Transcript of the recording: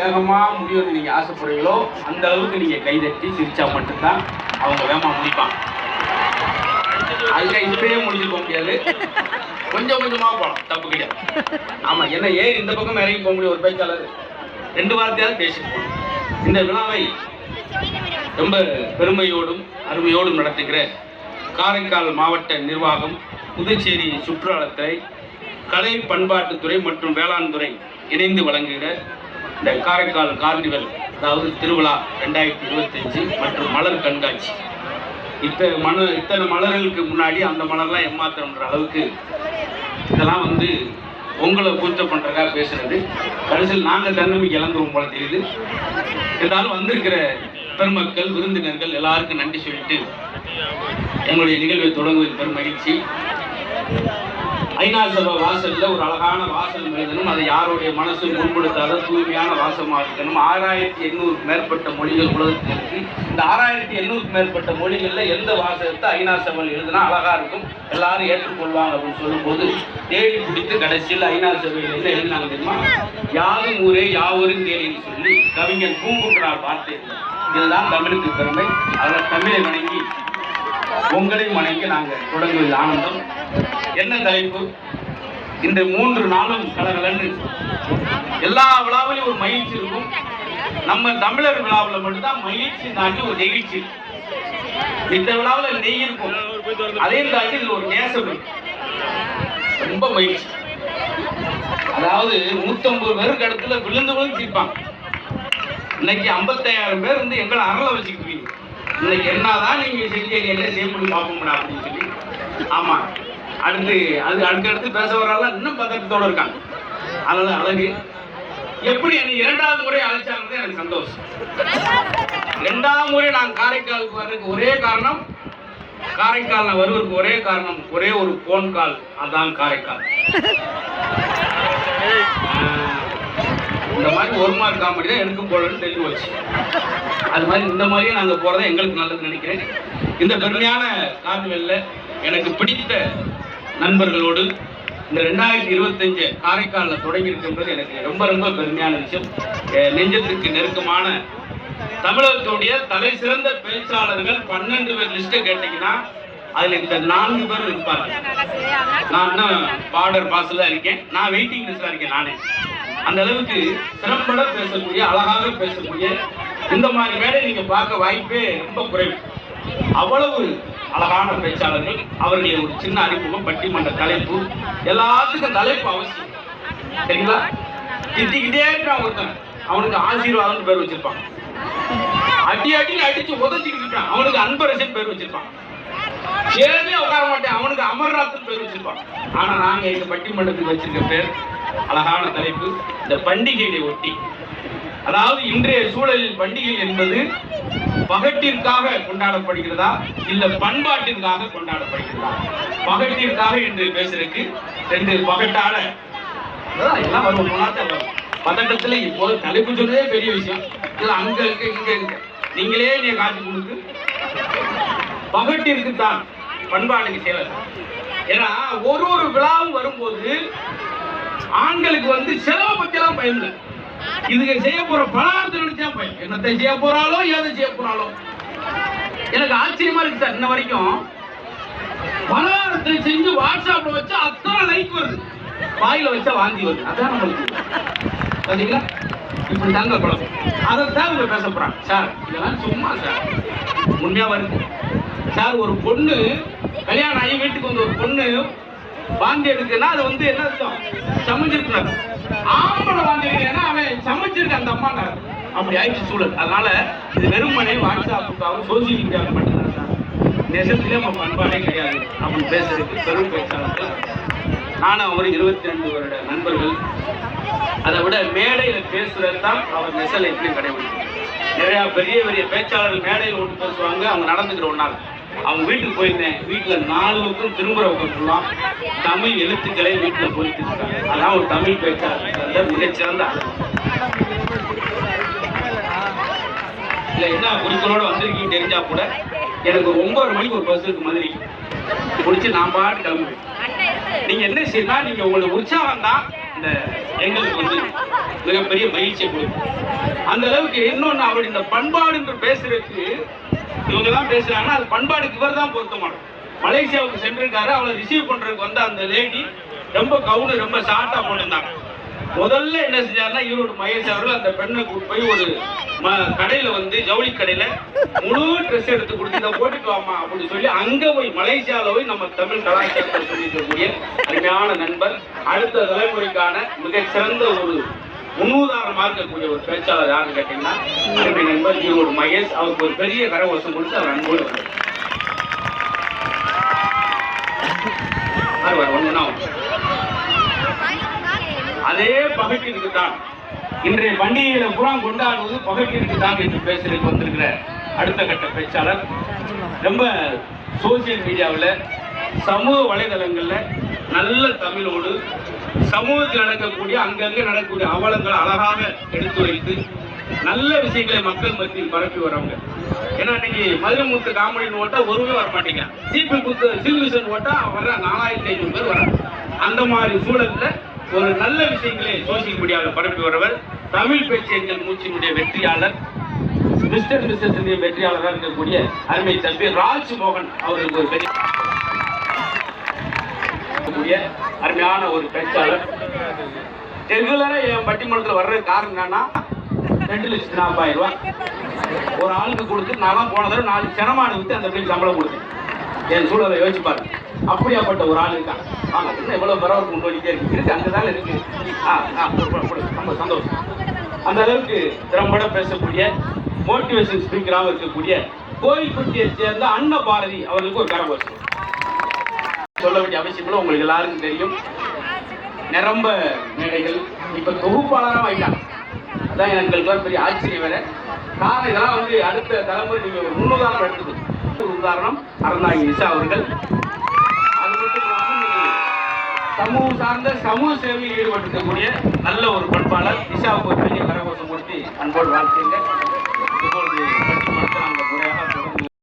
வேகமா முடியும்னு நீங்க ஆசைப்படுறீங்களோ அந்த அளவுக்கு நீங்க கைதட்டி சிரிச்சா மட்டும்தான் அவங்க வேகமாக முடிப்பாங்க. அதுல இப்பயே முடிஞ்சு போக முடியாது. கொஞ்சம் கொஞ்சமா போகலாம் தப்பு கிடையாது. ஆமா என்ன ஏறி இந்த பக்கம் இறங்கி போக முடியும் ஒரு பேச்சாளர். ரெண்டு வார்த்தையாவது பேசிட்டு போகணும். இந்த விழாவை ரொம்ப பெருமையோடும் அருமையோடும் நடத்துகிற காரைக்கால் மாவட்ட நிர்வாகம் புதுச்சேரி சுற்றுலாத்துறை கலை பண்பாட்டுத்துறை மற்றும் வேளாண் துறை இணைந்து வழங்குகிற இந்த காரைக்கால் கார்னிவல் அதாவது திருவிழா ரெண்டாயிரத்தி இருபத்தஞ்சு மற்றும் மலர் கண்காட்சி. இத்தனை மலர் இத்தனை மலர்களுக்கு முன்னாடி அந்த மலர்லாம் ஏமாத்திரம்ன்ற அளவுக்கு இதெல்லாம் வந்து உங்களை பூஜை பண்ணுறதாக பேசுகிறது கடைசியில் நாங்கள் தன்னம்பிக்கை இழந்துருவோம் போல தெரியுது. இருந்தாலும் வந்திருக்கிற பெருமக்கள் விருந்தினர்கள் எல்லாருக்கும் நன்றி சொல்லிட்டு எங்களுடைய நிகழ்வை தொடங்குவதில் பெரும் மகிழ்ச்சி. ஐநா சபை வாசல்ல ஒரு அழகான வாசல் எழுதணும் அதை யாருடைய மனசு முன்படுத்தாத தூய்மையான வாசமாக இருக்கணும். ஆறாயிரத்தி எண்ணூறுக்கு மேற்பட்ட மொழிகள் உலகத்தில் இருக்கு. இந்த ஆறாயிரத்தி எண்ணூறுக்கு மேற்பட்ட மொழிகள்ல எந்த வாசகத்தை ஐநா சபையில் எழுதுனா அழகா இருக்கும். எல்லாரும் ஏற்றுக்கொள்வாங்க அப்படின்னு சொல்லும்போது தேடி பிடித்து கடைசியில் ஐநா சபையில் என்ன எழுதினாங்க தெரியுமா? யாரும் ஊரே யாவரும் தேடின்னு சொல்லி கவிஞர் பூங்குன்றார் வார்த்தை. இதுதான் தமிழுக்கு பெருமை அதில் தமிழை வணங்கி உங்களை வணங்கி நாங்கள் தொடங்குவது ஆனந்தம். என்ன தலைப்பு? இந்த மூன்று நாளும் கலகலன்னு எல்லா விழாவிலும் ஒரு மகிழ்ச்சி இருக்கும். நம்ம தமிழர் விழாவில் மட்டும்தான் மகிழ்ச்சி தாண்டி ஒரு நெகிழ்ச்சி. இந்த விழாவில் நெய் இருக்கும். அதையும் தாண்டி இதுல ஒரு நேசம் ரொம்ப மகிழ்ச்சி. அதாவது நூத்தம்பது பேருக்கு இடத்துல விழுந்து விழுந்து சிரிப்பாங்க. இன்னைக்கு ஐம்பத்தாயிரம் பேர் வந்து எங்களை அறல வச்சுக்கிட்டு இன்னைக்கு என்னதான் நீங்க செஞ்சீங்க என்ன செய்ய முடியும் பார்ப்போம்டா அப்படின்னு சொல்லி. ஆமா. அடுத்து அது அடுத்தடுத்து பேச வரால இன்னும் பதட்டத்தோட இருக்காங்க. அதனால அழகு. எப்படி என்னை இரண்டாவது முறை அழைச்சாங்க எனக்கு சந்தோஷம். இரண்டாவது முறை நான் காரைக்காலுக்கு வர்றதுக்கு ஒரே காரணம் காரைக்கால் நான் வருவதற்கு ஒரே காரணம் ஒரே ஒரு போன் கால் அதான் காரைக்கால். இந்த மாதிரி ஒரு மார்க் காமெடி தான் எனக்கு போடணும்னு தெரிஞ்சு வச்சு அது மாதிரி இந்த மாதிரியே நாங்கள் போகிறது எங்களுக்கு நல்லதுன்னு நினைக்கிறேன். இந்த பெருமையான கார்னிவல்ல எனக்கு பிடித்த நண்பர்களோடு இந்த ரெண்டாயிரத்தி இருபத்தஞ்சு காரைக்காலில் தொடங்கி இருக்கின்றது எனக்கு ரொம்ப ரொம்ப பெருமையான விஷயம். நெஞ்சத்துக்கு நெருக்கமான தமிழகத்துடைய தலை சிறந்த பேச்சாளர்கள் பன்னெண்டு பேர் லிஸ்ட்டை கேட்டீங்கன்னா அதில் இந்த நான்கு பேர் இருப்பாங்க. நான் இன்னும் பார்டர் பாஸ்ல இருக்கேன். நான் வெயிட்டிங் லிஸ்ட்ல இருக்கேன் நானே. அந்த அளவுக்கு சிறப்பட பேசக்கூடிய அழகாக பேசக்கூடிய இந்த மாதிரி மேடை நீங்க பார்க்க வாய்ப்பே ரொம்ப குறைவு. அவ்வளவு அழகான பேச்சாளர்கள் அவருடைய ஒரு சின்ன அறிமுகம் பட்டிமன்ற தலைப்பு எல்லாத்துக்கும் தலைப்பு அவசியம். சரிங்களா? திட்டிக்கிட்டே இருக்கான் ஒருத்தன். அவனுக்கு ஆசீர்வாதம் பேர் வச்சிருப்பான். அடி அடியில் அடிச்சு உதச்சிக்கிட்டு இருக்கான். அவனுக்கு அன்பரசன் பேர் வச்சிருப்பான். சேர்ந்தே உட்கார மாட்டேன். அவனுக்கு அமர்நாத்னு பேர் வச்சிருப்பான். ஆனா நாங்க எங்க பட்டிமன்றத்துக்கு வச்சிருக்க பேர் அழகான தலைப்பு. இந்த பண்டிகையை ஒட்டி அதாவது இன்றைய சூழலில் பண்டிகை என்பது பகட்டிற்காக கொண்டாடப்படுகிறதா? இல்ல பண்பாட்டிற்காக கொண்டாடப்படுகிறதா? பகட்டிற்காக என்று பேசுறதுக்கு ரெண்டு பகட்டான எல்லாம் வரும் வரும். பதட்டத்துல இப்போது தலைப்பு சொல்றதே பெரிய விஷயம். இல்ல அங்க இருக்கு இங்க இருக்கு நீங்களே நீ காட்டி கொடுத்து பகட்டிற்கு தான் பண்பாடுக்கு செயலர் ஏன்னா ஒரு ஒரு விழாவும் வரும்போது ஆண்களுக்கு வந்து செலவை பத்தி எல்லாம் இல்லை இதுக்கு செய்ய போற பலகாரத்தை நினைச்சா பயம் என்னத்தை செய்ய போறாளோ ஏதை செய்ய போறாளோ. எனக்கு ஆச்சரியமா இருக்கு சார் இன்ன வரைக்கும். பலகாரத்தை செஞ்சு வாட்ஸ்அப்ல வச்சா அத்தனை லைக் வருது. வாயில வச்சா வாந்தி வருது. அதான் நம்மளுக்கு. பாத்தீங்களா? இப்படி தாங்க அதை அதைத்தான் இவங்க பேச போறாங்க. சார் இதெல்லாம் சும்மா சார். உண்மையா வருது சார் ஒரு பொண்ணு கல்யாணம் ஆகி வீட்டுக்கு வந்து ஒரு பொண்ணு வாந்தி எடுக்குன்னா அது வந்து என்ன அர்த்தம்? சமைச்சிருக்கிறார் ஆம்பளை வாந்தி எடுக்கிறேன்னா அவன் சமைச்சிருக்க அந்த அம்மா அப்படி ஆயிடுச்சு சூழல். அதனால இது வெறுமனே வாட்ஸ்அப்புக்காகவும் சோசியல் மீடியாவுக்கு மட்டும்தான் சார். நெசத்திலே நம்ம பண்பாடே கிடையாது. அப்படின்னு பேசுறதுக்கு பெரும் பேச்சாளர்கள். நானும் அவர் இருபத்தி ரெண்டு வருட நண்பர்கள். அதை விட மேடையில பேசுறது தான் அவர் நெசல் எப்படி கடைபிடிக்கும். நிறைய பெரிய பெரிய பேச்சாளர்கள் மேடையில் ஒன்று பேசுவாங்க. அவங்க நடந்துக்கிற ஒன்றால் அவங்க வீட்டுக்கு போயிருந்தேன். வீட்டில் நாலு பக்கம் திரும்புற பக்கம் தமிழ் எழுத்துக்களே வீட்டில் போயிட்டு இருக்காங்க. அதான் ஒரு தமிழ் பேச்சாளர். மிகச்சிறந்த இல்லை என்ன குறிக்கோளோட வந்திருக்கீங்க தெரிஞ்சா கூட எனக்கு ஒரு ஒன்பது மணிக்கு ஒரு பஸ் இருக்கு மாதிரி பிடிச்சி நான் பாட்டு கிளம்புவேன். நீங்க என்ன செய்யணும் நீங்க உங்களுக்கு உற்சாகம் தான் இந்த எங்களுக்கு வந்து மிகப்பெரிய மகிழ்ச்சியை கொடுக்கும். அந்த அளவுக்கு இன்னொன்னு அவர் இந்த பண்பாடு என்று பேசுறதுக்கு இவங்க தான் பேசுறாங்கன்னா அது பண்பாடுக்கு இவர் தான் பொருத்தமானது. மலேசியாவுக்கு சென்றிருக்காரு. அவளை ரிசீவ் பண்றதுக்கு வந்த அந்த லேடி ரொம்ப கவுனு ரொம்ப ஷார்ட்டா போட்டிருந்தாங்க. முதல்ல என்ன செஞ்சாருன்னா ஈரோடு மகேஷ் அவர்கள் அந்த பெண்ணை போய் ஒரு கடையில வந்து ஜவுளி கடையில முழு ட்ரெஸ் எடுத்து கொடுத்து இதை போட்டுட்டு வாமா அப்படின்னு சொல்லி அங்க போய் மலேசியாவில் போய் நம்ம தமிழ் கலாச்சாரத்தை சொல்லியிருக்கக்கூடிய அருமையான நண்பர் அடுத்த தலைமுறைக்கான மிகச்சிறந்த ஒரு முன்னுதாரணமாக இருக்கக்கூடிய ஒரு பேச்சாளர் யாருன்னு கேட்டீங்கன்னா அன்பு நண்பர் ஈரோடு மகேஷ் அவருக்கு ஒரு பெரிய கரகோஷம் கொடுத்து அவர் அன்போடு வந்தார். அதே பகட்டிற்கு தான். இன்றைய பண்டிகையில பூரா கொண்டாடுவது பகட்டிற்கு தான் என்று பேசுறதுக்கு வந்திருக்கிற அடுத்த கட்ட பேச்சாளர். ரொம்ப சோசியல் மீடியாவில் சமூக வலைதளங்களில் நல்ல தமிழோடு சமூகத்தில் நடக்கக்கூடிய அங்கங்கே நடக்கக்கூடிய அவலங்களை அழகாக எடுத்துரைத்து நல்ல விஷயங்களை மக்கள் மத்தியில் பரப்பி வரவங்க. ஏன்னா இன்னைக்கு மதுரை முத்து காமெடின்னு ஓட்டா ஒருவே வர மாட்டேங்க சீப்பி குத்து சில்விஷன் ஓட்டா வர்ற நாலாயிரத்தி ஐநூறு பேர் வர அந்த மாதிரி சூழல்ல ஒரு நல்ல விஷயங்களை சோசியல் மீடியாவில் பரப்பி வரவர் தமிழ் பேச்சு எங்கள் மூச்சினுடைய வெற்றியாளர் மிஸ்டர் மிஸ்டர் வெற்றியாளராக இருக்கக்கூடிய அருமை தம்பி ராஜ் மோகன் அவருக்கு ஒரு பெரிய கூடிய அருமையான ஒரு பேச்சாளர். ரெகுலரா என் பட்டிமன்றத்தில் வர்ற காரணம் என்னன்னா ரெண்டு லட்சத்தி நாற்பதாயிரம் ரூபாய். ஒரு ஆளுக்கு கொடுத்து நான் போன தடவை நாலு சினமான விட்டு அந்த பிள்ளைக்கு சம்பளம் கொடுத்தேன். என் சூழலை யோசிச்சு பாருங்க. அப்படியாப்பட்ட ஒரு ஆள் இருக்கான். ஆமா இன்னும் எவ்வளவு பரவாயில்ல கொண்டு வந்துட்டே இருக்கு. இருக்கு அங்கதானே இருக்கு. ரொம்ப சந்தோஷம். அந்த அளவுக்கு திறம்பட பேசக்கூடிய மோட்டிவேஷன் ஸ்பீக்கராகவும் இருக்கக்கூடிய கோயில்பட்டியை சேர்ந்த அன்ன பாரதி அவர்களுக்கு ஒரு கரகோஷம். சொல்ல வேண்டிய அவசியம் இல்லை உங்களுக்கு எல்லாருக்கும் தெரியும். நிரம்ப மேடைகள். இப்ப தொகுப்பாளராக ஆயிட்டாங்க. அதான் எங்களுக்கு பெரிய ஆச்சரியம் வேற. காரணம் இதெல்லாம் வந்து அடுத்த தலைமுறை நீங்க ஒரு முன்னுதாரணம் எடுத்துக்கணும். ஒரு உதாரணம் அறந்தாங்கி நிஷா அவர்கள். அது மட்டும் சமூகம் சார்ந்த சமூக சேவையில் ஈடுபட்டிருக்கக்கூடிய நல்ல ஒரு பண்பாளர் நிஷாவுக்கு ஒரு பெரிய கரகோஷம் கொடுத்து அன்போடு வாழ்த்துங்க